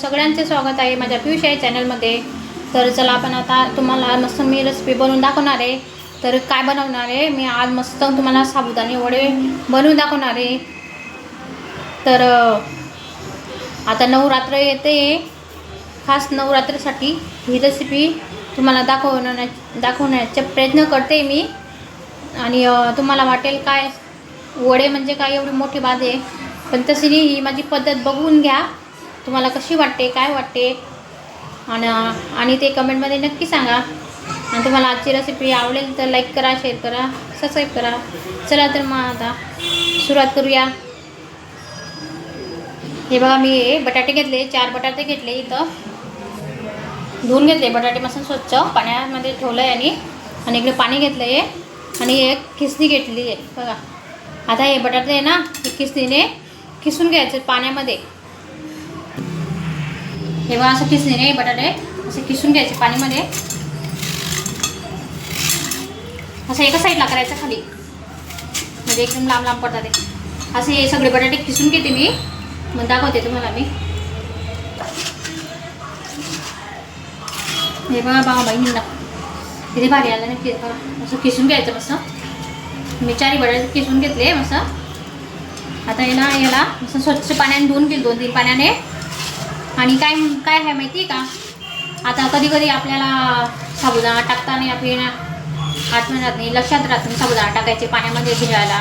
सगळ्यांचे स्वागत आहे माझ्या पियुष आहे चॅनलमध्ये. तर चला आपण आता तुम्हाला मस्त मी रेसिपी बनवून दाखवणार आहे. तर काय बनवणार आहे? मी आज मस्त तुम्हाला साबुदाणे वडे बनवून दाखवणार आहे. तर आता नवरात्र येते. खास नवरात्रीसाठी ही रेसिपी तुम्हाला दाखवण्या दाखवण्याचा प्रयत्न करते मी. आणि तुम्हाला वाटेल काय वडे म्हणजे काय एवढी मोठी बात आहे. पण तशी नाही ही माझी पद्धत बघून घ्या. तुम्हाला कशी वाटते काय वाटते? आणि आणि ते कमेंटमध्ये नक्की सांगा. आणि तुम्हाला आजची रेसिपी आवडेल तर लाईक करा शेअर करा सबस्क्राईब करा. चला तर मग आता सुरुवात करूया. हे बघा मी हे बटाटे घेतले चार बटाटे घेतले इथं. धुवून घेतले बटाटे मस्त स्वच्छ पाण्यामध्ये ठेवलं आहे आणि आणि इकडे पाणी घेतलं आहे आणि एक खिसणी घेतली आहे बघा. आता हे बटाटे आहे ना हे खिसणीने खिसून घ्यायचं पाण्यामध्ये. हे बघा असं खिसणीने बटाटे. असे किसून घ्यायचे पाण्यामध्ये असं एका साईडला करायचं खाली. म्हणजे एकदम लांब लांब पडतात ते. असे हे सगळे बटाटे किसून घेते मी. मग दाखवते तुम्हाला मी. हे बघा बाबा बहिणींना किती भारी आलं नाही बघा असं किसून घ्यायचं मस्त. मी चारी बटाटे किसून घेतले मस्त. आता याला याला मस्त स्वच्छ पाण्याने धुवून घेईल दोन तीन पाण्याने. आणि काय काय आहे माहिती आहे का? आता कधी कधी आपल्याला साबुदाणा टाकताना आपली आठवण राहत नाही लक्षात राहत नाही साबुदाणा टाकायचे पाण्यामध्ये भिजायला.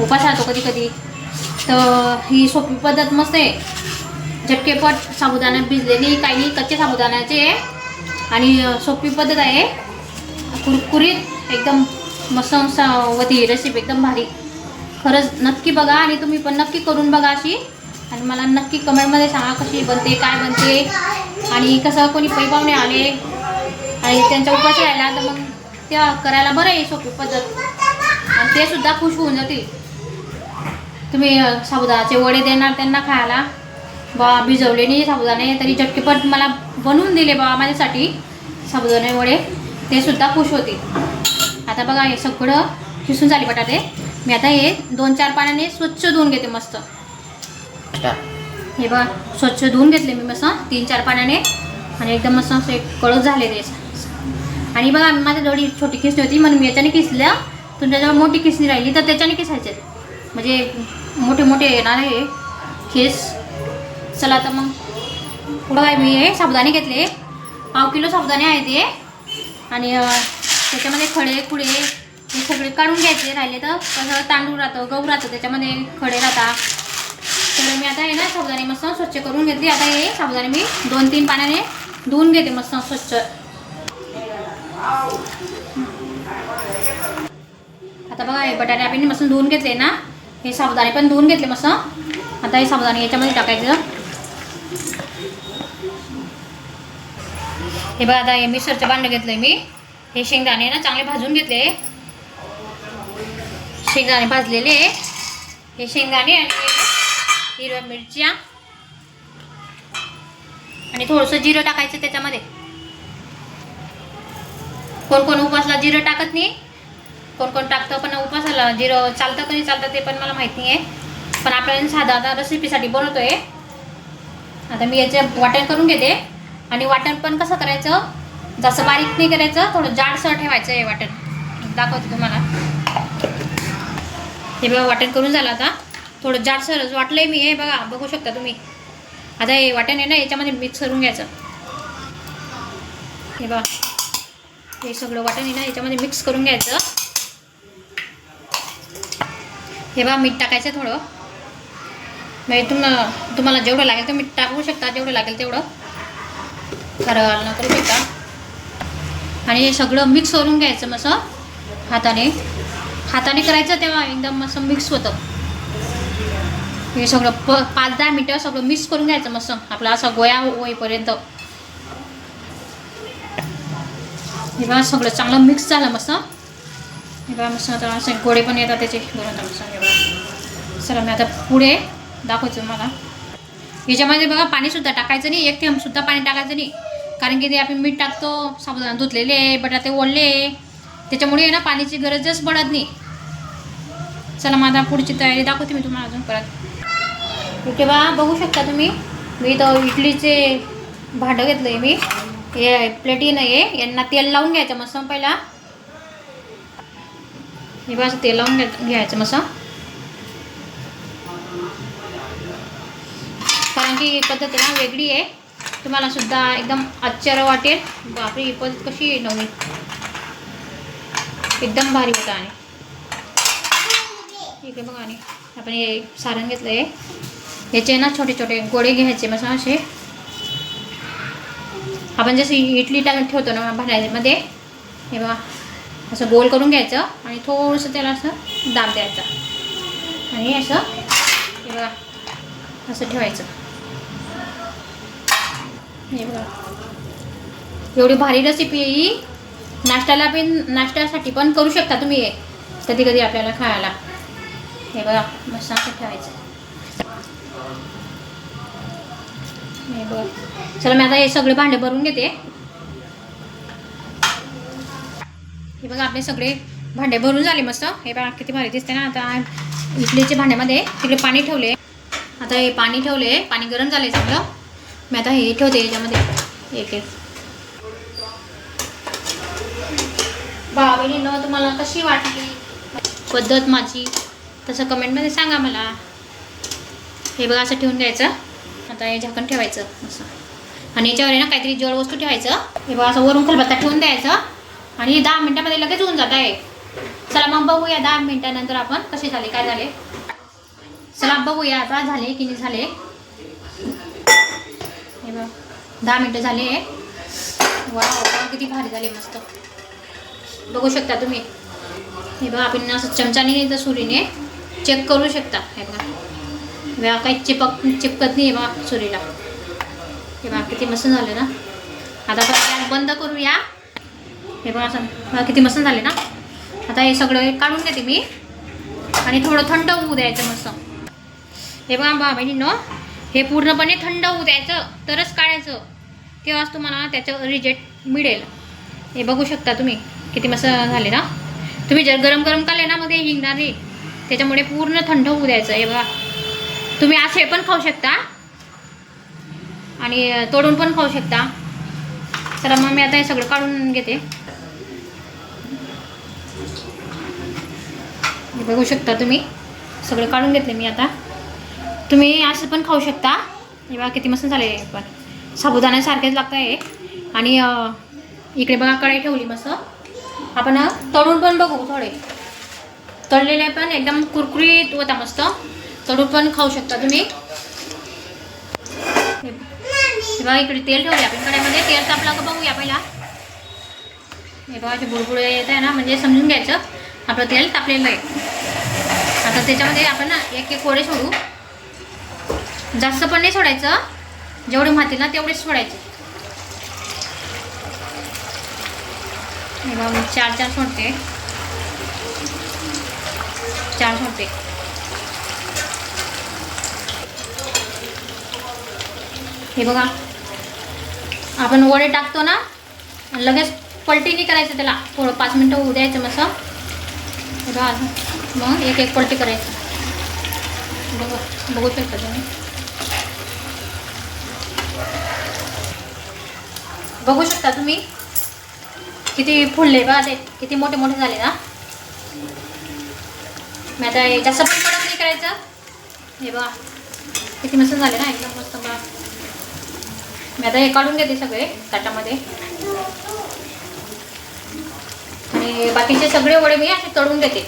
उपास राहतो कधी कधी तर ही सोपी पद्धत मस्त आहे. झटकेपट साबुदाणा भिजलेली काही नाही कच्चे साबुदाण्याचे. आहे. आणि सोपी पद्धत आहे. कुरकुरीत एकदम मस्त मस्त होती रेसिपी एकदम भारी. खरंच नक्की बघा आणि तुम्ही पण नक्की करून बघा अशी. आणि मला नक्की कमेंटमध्ये सांगा कशी बनते काय बनते. आणि कसं कोणी पै पाहुणे आले. आणि त्यांचा उपास राहिला तर मग त्या करायला बरं आहे सोपी पद्धत. आणि ते सुद्धा खुश होऊन जातील. तुम्ही साबुदाचे वडे देणार त्यांना खायला. बा भिजवले नाही साबुदाणे तरी झटकेपट मला बनवून दिले बा माझ्यासाठी साबुदाणे वडे. ते सुद्धा खुश होतील. आता बघा हे सगळं खिसून झाले बटाटे. मी आता हे दोन चार पाण्याने स्वच्छ धुवून घेते मस्त. हे बघा स्वच्छ धुवून घेतले मी मस्त. तीन चार पाण्याने आणि एकदम मस्त असे कडक झाले ते. आणि बघा माझ्या जवळ छोटी खिसणी होती म्हणून मी याच्याने किसल्या तुमच्याजवळ मोठी खिसणी राहिली तर त्याच्याने किसायचे म्हणजे मोठे मोठे येणार आहे खिस. चला आता मग. पुढं काय मी हे साबुदाणे घेतले. पाव किलो साबुदाणे आहे ते. आणि त्याच्यामध्ये खडे खुडे हे सगळे काढून घ्यायचे राहिले तर. कसं तांदूळ राहतं गहू राहतं त्याच्यामध्ये खडे राहतात तर मी आता हे ना साबुदाणे मस्त स्वच्छ करून घेतली. आता हे साबुदाणे मी दोन तीन पाण्याने धुवून घेते मस्त स्वच्छ. आता बघा हे बटाटे आपण मस्त धुवून घेतले ना हे साबुदाणे पण धुवून घेतले मस्त. आता हे साबुदाणे याच्यामध्ये टाकायचं. हे बघा आता हे मिक्सरचं भांडं घेतलंय मी. हे शेंगदाणे ना चांगले भाजून घेतले. शेंगदाणे भाजलेले. हे शेंगदाणे आणि हिरव्या मिरच्या. आणि थोडंसं जिरं टाकायचं त्याच्यामध्ये. कोण कोण उपासला जिरं टाकत नाही. कोण कोण टाकतं पण उपासाला जिरं चालतं कधी चालतं ते पण मला माहीत नाही आहे पण आपल्याला साधा आता रेसिपीसाठी बनवतोय. आता मी याचे वाटण करून घेते. आणि वाटण पण कसं करायचं? जसं बारीक नाही करायचं थोडं जाडसर ठेवायचं आहे वाटण. दाखवते तुम्हाला. हे बघा वाटण करून झालं आता. थोडं जाडसरच वाटलंय मी हे बघा बघू शकता तुम्ही. आता हे वाट्याने आहे ना याच्यामध्ये मिक्स करून घ्यायचं. हे बघा. हे सगळं वाटण आहे ना याच्यामध्ये मिक्स करून घ्यायचं. हे बघा मीठ टाकायचं थोडं. म्हणजे तुम तुम्हाला जेवढं लागेल ते मीठ टाकू शकता जेवढं लागेल तेवढं. खरं न करू शकता. आणि हे सगळं मिक्स करून घ्यायचं मस्त हाताने. हाताने करायचं तेव्हा एकदम असं मिक्स होतं. हे सगळं प पाच दहा मिनटं सगळं मिक्स करून घ्यायचं मस्त. आपला असा गोया होईपर्यंत. हे बघा सगळं चांगलं मिक्स झालं मस्त. हे बघा मस्त आता असे गोडे पण येतात त्याचे. बनवता मस्त हे बघा. चला मी आता पुढे दाखवतो मला याच्यामध्ये बघा पाणीसुद्धा टाकायचं नाही. एक थेंबसुद्धा पाणी टाकायचं नाही. कारण की ते आपण मीठ टाकतो साबुदाणा धुतलेले बटाटे ओढले त्याच्यामुळे आहे ना पाण्याची गरजच पडत नाही. चला मग आता पुढची तयारी दाखवते मी तुम्हाला अजून परत. इथे बा बघू शकता तुम्ही. मी तर इडलीचे भांडं घेतलं आहे मी. हे प्लेटी नाही आहे यांना तेल लावून घ्यायचं मस्त पहिला. हे बस तेल लावून घ्या घ्यायचं मस्त. कारण की ही पद्धत आहे ना वेगळी आहे. तुम्हाला सुद्धा एकदम आश्चर्य वाटेल. बापरी ही पद्धत कशी आहे नवीन. एकदम भारी होतं आणि. ठीक आहे बघा आणि. आपण हे सारण घेतलं आहे याचे ना छोटे छोटे गोळे घ्यायचे मग असे. आपण जसं इडली टाकून ठेवतो ना भांड्यामध्ये हे बघा. असं गोल करून घ्यायचं आणि थोडंसं त्याला असं दाब द्यायचा. आणि असं हे बघा असं ठेवायचं. हे बघा. एवढी भारी रेसिपी आहे ही. नाश्त्याला पण नाश्त्यासाठी पण करू शकता तुम्ही हे. कधी कधी आपल्याला खायला. हे बघा मस्त असं ठेवायचं. हे चला मी आता हे सगळे भांडे भरून घेते. हे बघा आपले सगळे भांडे भरून झाले मस्त. हे बघा किती भारी दिसते ना. आता इडलीच्या भांड्यामध्ये तिकडे पाणी ठेवले. आता हे पाणी ठेवले. पाणी गरम झाले सगळं मी आता हे ठेवते याच्यामध्ये. एक एक. भाविनीनं तुम्हाला कशी वाटली? पद्धत माझी? तसं कमेंटमध्ये सांगा मला. हे बघा असं ठेवून द्यायचं आता हे झाकण ठेवायचं. असं. आणि याच्यावर आहे ना काहीतरी जड वस्तू ठेवायचं. हे बघा असं वरून खलबत्ता ठेवून द्यायचं. आणि दहा मिनटामध्ये लगेच होऊन जात आहे. चला मग बघूया दहा मिनटानंतर आपण कसे झाले काय झाले. चला बघूया आता झाले की नाही झाले. हे बघ दहा मिनटं झाले. वा किती भारी झाले मस्त. बघू शकता तुम्ही. हे बघा आपण असं चमचाने नाही तर सुरीने चेक करू शकता. हे बघा. बघा काही चिपक चिपकत नाही बा चुरीला हे बा किती मस्त झाले ना. आता आपण गॅस बंद करूया. हे बघा असं किती मस्त झाले ना. आता हे सगळं काढून घेते मी. आणि थोडं थंड होऊ द्यायचं मस्त. हे बघा बा बहिणीनं. हे पूर्णपणे थंड होऊ द्यायचं तरच काढायचं. तेव्हाच तुम्हाला त्याचं रिजेक्ट मिळेल. हे बघू शकता तुम्ही किती मस्त झाले ना. तुम्ही जर गरम गरम काले ना मध्ये हिंगणार नाही त्याच्यामुळे पूर्ण थंड होऊ द्यायचं. हे बघा. तुम्ही असे पण खाऊ शकता. आणि तोडून पण खाऊ शकता. तर मग मी आता हे सगळं काढून घेते. हे बघू शकता तुम्ही. सगळं काढून घेतले मी आता. तुम्ही असं पण खाऊ शकता. बघा किती मस्त झाले पण. साबुदाण्यासारखेच लागतं आहे आणि इकडे बघा कढाई ठेवली मस्त. आपण तळून पण बघू थोडे. तळलेले पण एकदम कुरकुरीत होता मस्त. तळून पण खाऊ शकता तुम्ही. हे बघा इकडे तेल ठेवूया आपण कढाईमध्ये. तेल तापला का बघूया पहिला. हे बघा असे बुडबुडे येत आहे ना म्हणजे समजून घ्यायचं. आपलं तेल तापलेलं आहे. आता त्याच्यामध्ये आपण ना एक एक कोडे सोडू. जास्त पण नाही सोडायचं. जेवढे मातील ना तेवढेच सोडायचे. हे चार चार सोडते. चार सोडते. हे बघा. आपण वडे टाकतो ना आणि लगेच पलटी नाही करायचं त्याला. थोडं पाच मिनटं होऊ द्यायचं मस्त. हे बघा मग एक एक पलटी करायचं. बघा बघू शकता तुम्ही. बघू शकता तुम्ही किती फुलले बघा ते. किती मोठे मोठे झाले ना. मी आता जास्त पण कडक नाही करायचं. हे बघा. किती मस्त झाले ना एकदम मस्त बघा. मी आता हे काढून घेते सगळे ताटामध्ये. आणि बाकीचे सगळे वडे मी असे तळून घेते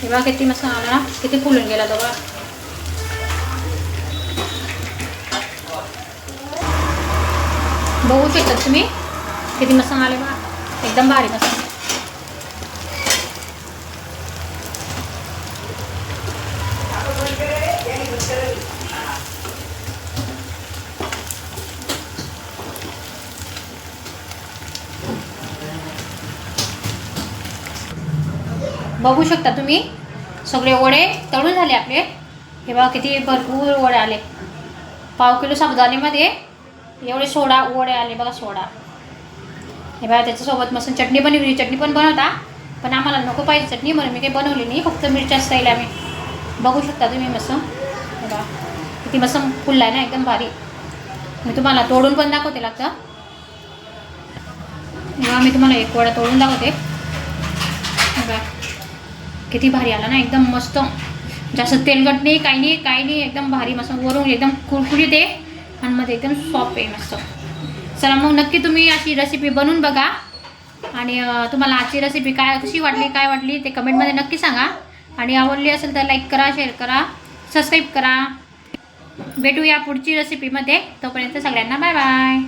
हे बघा किती मस्त आला ना किती फुलून गेला तो बघा. बघू शकतात तुम्ही किती मस्त आले बा एकदम भारी मस्त. बघू शकता तुम्ही. सगळे वडे तळून झाले आपले. हे बघा किती भरपूर वडे आले. पाव किलो साबुदाणेमध्ये एवढे सोडा वडे आले बघा सोडा. हे बघा त्याच्यासोबत मस्त चटणी बनवली चटणी पण बनवता पण आम्हाला नको पाहिजे चटणी म्हणून मी काही बनवली नाही. फक्त मिरच्या स्टाईल आम्ही. बघू शकता तुम्ही मस्त. हे बघा किती मस्त फुलला आहे ना एकदम भारी. मी तुम्हाला तोडून पण दाखवते लागतं. मी तुम्हाला एक वडा तोडून दाखवते. बघा. किती भारी आला ना एकदम मस्त. जास्त तेलकट नाही काही नाही काही नाही एकदम भारी मस्त. वरून एकदम कुरकुरीत आहे. आणि मध्ये एकदम सॉफ्ट आहे मस्त. चला मग नक्की तुम्ही अशी रेसिपी बनवून बघा. आणि तुम्हाला आजची रेसिपी काय कशी वाटली काय वाटली ते कमेंटमध्ये नक्की सांगा. आणि आवडली असेल तर लाईक करा शेअर करा सबस्क्राईब करा. भेटूया पुढची रेसिपीमध्ये तोपर्यंत सगळ्यांना बाय बाय